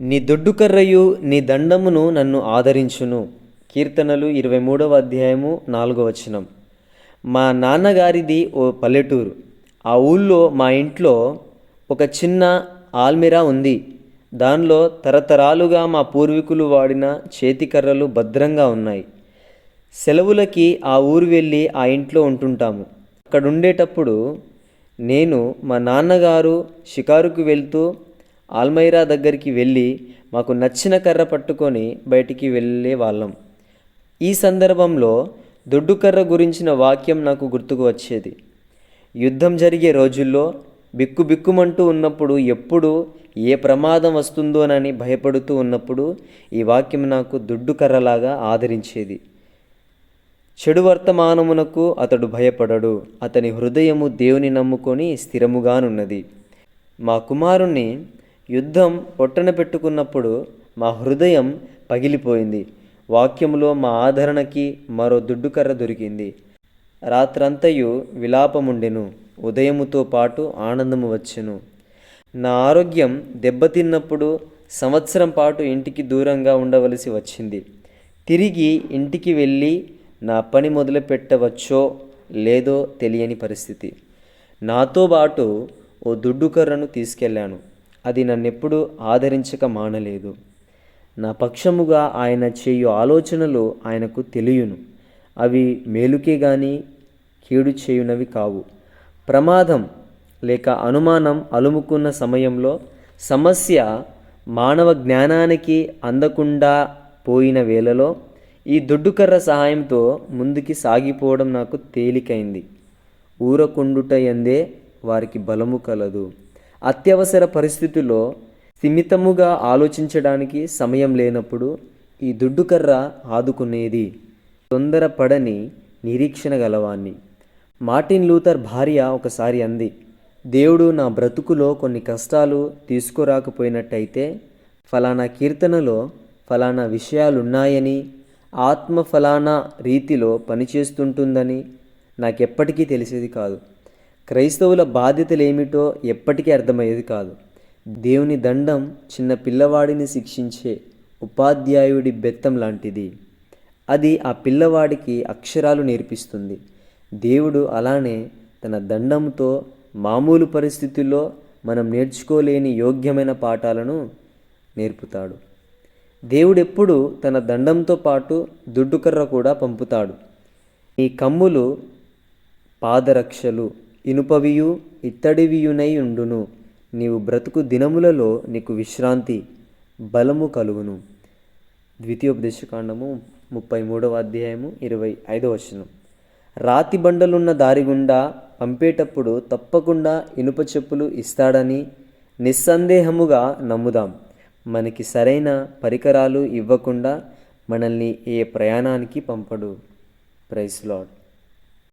నీ దొడ్డుకర్రయు నీ దండమును నన్ను ఆదరించును. కీర్తనలు ఇరవై మూడవ అధ్యాయము నాలుగవ వచనం. మా నాన్నగారిది ఓ పల్లెటూరు. ఆ ఊళ్ళో మా ఇంట్లో ఒక చిన్న ఆల్మిరా ఉంది. దానిలో తరతరాలుగా మా పూర్వీకులు వాడిన చేతికర్రలు భద్రంగా ఉన్నాయి. సెలవులకి ఆ ఊరు వెళ్ళి ఆ ఇంట్లో ఉంటుంటాము. అక్కడ ఉండేటప్పుడు నేను మా నాన్నగారు షికారుకు వెళ్తూ ఆల్మైరా దగ్గరికి వెళ్ళి మాకు నచ్చిన కర్ర పట్టుకొని బయటికి వెళ్ళే వాళ్ళం. ఈ సందర్భంలో దొడ్డు కర్ర గురించిన వాక్యం నాకు గుర్తుకు వచ్చేది. యుద్ధం జరిగే రోజుల్లో బిక్కు బిక్కుమంటూ ఉన్నప్పుడు ఎప్పుడు ఏ ప్రమాదం వస్తుందోనని భయపడుతూ ఉన్నప్పుడు ఈ వాక్యం నాకు దుడ్డు కర్రలాగా ఆదరించేది. చెడు వర్తమానమునకు అతడు భయపడడు. అతని హృదయము దేవుని నమ్ముకొని స్థిరముగానున్నది. మా కుమారుణ్ణి యుద్ధం పొట్టన పెట్టుకున్నప్పుడు మా హృదయం పగిలిపోయింది. వాక్యంలో మా ఆదరణకి మరో దుడ్డుకర్ర దొరికింది. రాత్రంతయు విలాపముండెను ఉదయముతో పాటు ఆనందము వచ్చెను. నా ఆరోగ్యం దెబ్బతిన్నప్పుడు సంవత్సరం పాటు ఇంటికి దూరంగా ఉండవలసి వచ్చింది. తిరిగి ఇంటికి వెళ్ళి నా పని మొదలు పెట్టవచ్చో లేదో తెలియని పరిస్థితి. నాతో పాటు ఓ దుడ్డుకర్రను తీసుకెళ్ళాను. అది నన్నెప్పుడు ఆదరించక మానలేదు. నా పక్షముగా ఆయన చేయు ఆలోచనలు ఆయనకు తెలియను. అవి మేలుకే గాని కీడు చేయునవి కావు. ప్రమాదం లేక అనుమానం అలుముకున్న సమయంలో సమస్య మానవ జ్ఞానానికి అందకుండా పోయిన వేళలో ఈ దొడ్డుకర్ర సహాయంతో ముందుకి సాగిపోవడం నాకు తేలికైంది. ఊరకుండుట ఎందే వారికి బలము కలదు. అత్యవసర పరిస్థితుల్లో స్థిమితముగా ఆలోచించడానికి సమయం లేనప్పుడు ఈ దుడ్డుకర్ర ఆదుకునేది. తొందరపడని నిరీక్షణ గలవాన్ని మార్టిన్ లూథర్ భార్య ఒకసారి అంది దేవుడు నా బ్రతుకులో కొన్ని కష్టాలు తీసుకురాకపోయినట్టయితే ఫలానా కీర్తనలో ఫలానా విషయాలున్నాయని ఆత్మ ఫలానా రీతిలో పనిచేస్తుంటుందని నాకెప్పటికీ తెలిసేది కాదు. క్రైస్తవుల బాధ్యతలేమిటో ఎప్పటికీ అర్థమయ్యేది కాదు. దేవుని దండం చిన్న పిల్లవాడిని శిక్షించే ఉపాధ్యాయుడి బెత్తం లాంటిది. అది ఆ పిల్లవాడికి అక్షరాలు నేర్పిస్తుంది. దేవుడు అలానే తన దండంతో మామూలు పరిస్థితుల్లో మనం నేర్చుకోలేని యోగ్యమైన పాఠాలను నేర్పుతాడు. దేవుడెప్పుడు తన దండంతో పాటు దుడ్డుకర్ర కూడా పంపుతాడు. ఈ కమ్ములు పాదరక్షలు ఇనుపవియు ఇత్తడివియునై ఉండును. నీవు బ్రతుకు దినములలో నీకు విశ్రాంతి బలము కలుగును. ద్వితీయోపదేశకాండము ముప్పై మూడవ అధ్యాయము ఇరవై ఐదవ వచనం. రాతి బండలున్న దారి గుండా పంపేటప్పుడు తప్పకుండా ఇనుప చెప్పులు ఇస్తాడని నిస్సందేహముగా నమ్ముదాం. మనకి సరైన పరికరాలు ఇవ్వకుండా మనల్ని ఏ ప్రయాణానికి పంపడు. Price lord